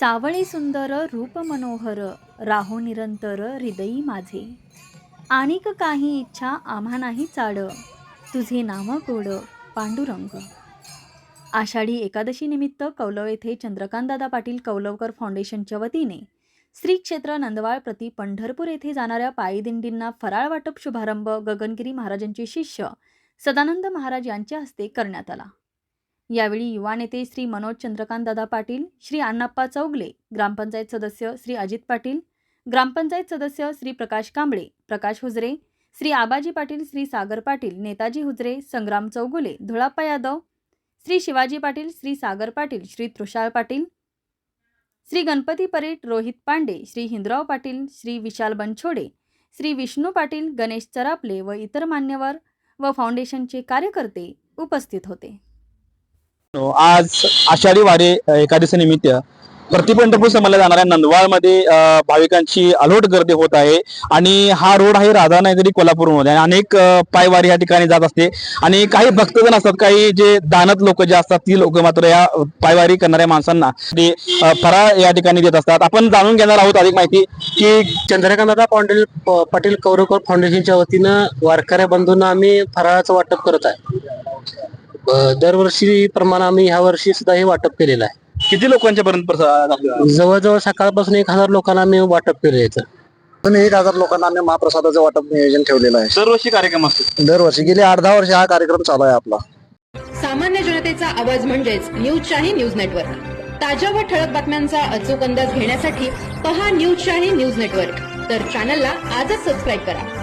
सावळे सुंदर रूप मनोहर राहो निरंतर हृदयी माझे. आणिक काही इच्छा आम्हा नाही चाड तुझे नाम गोड पांडुरंग. आषाढी एकादशी निमित्त कौलव येथे चंद्रकांतदादा पाटील कौलवकर फाउंडेशनच्या वतीने श्री क्षेत्र नंदवाळ प्रति पंढरपूर येथे जाणाऱ्या पायी दिंडींना फराळ वाटप शुभारंभ गगनगिरी महाराजांचे शिष्य सदानंद महाराज यांच्या हस्ते करण्यात आला. यावेळी युवा नेते श्री मनोज चंद्रकांत दादा पाटील श्री अण्णाप्पा चौगले ग्रामपंचायत सदस्य श्री अजित पाटील ग्रामपंचायत सदस्य श्री प्रकाश कांबळे प्रकाश हुजरे श्री आबाजी पाटील श्री सागर पाटील नेताजी हुजरे संग्राम चौगुले धुळाप्पा यादव श्री शिवाजी पाटील श्री सागर पाटील श्री तृषाळ पाटील श्री गणपती परेट रोहित पांडे श्री हिंदराव पाटील श्री विशाल बनछोडे श्री विष्णू पाटील गणेश चरापले व इतर मान्यवर व फाउंडेशनचे कार्यकर्ते उपस्थित होते. आज आषाढी वारी एकादशी निमित्त प्रतिपंढरपूर समजल्या जाणाऱ्या नंदवाळमध्ये भाविकांची अलोट गर्दी होत आहे. आणि हा रोड आहे राधानगरी कोल्हापूरमध्ये. आणि अनेक पायवारी या ठिकाणी जात असते. आणि काही भक्तजण असतात काही जे दानत लोक जे असतात ती लोक मात्र या पायवारी करणाऱ्या माणसांना ते फराळ या ठिकाणी देत असतात. आपण जाणून घेणार आहोत अधिक माहिती की चंद्रकांतदा पाटील पाटील कौरवकर फाउंडेशनच्या वतीनं वारकऱ्या बंधूंना आम्ही फराळाचं वाटप करत आहे. दरवर्षी प्रमाणे आम्ही ह्या वर्षी सुद्धा हे वाटप केलेलं आहे. किती लोकांच्या पर्यंत प्रसाद जवळजवळ सकाळपासून एक हजार लोकांना आम्ही वाटप केलं याचं पण एक हजार लोकांना आम्ही महाप्रसादाचं वाटप नियोजन ठेवलेलं आहे. दरवर्षी कार्यक्रम असतो. दरवर्षी. गेले आठ दहा वर्ष हा कार्यक्रम चालू आहे आपला. सामान्य जनतेचा आवाज म्हणजेच न्यूज शाही न्यूज नेटवर्क. ताज्या व ठळक बातम्यांचा अचूक अंदाज घेण्यासाठी पहा न्यूज शाही न्यूज नेटवर्क. तर चॅनलला आजच सबस्क्राईब करा.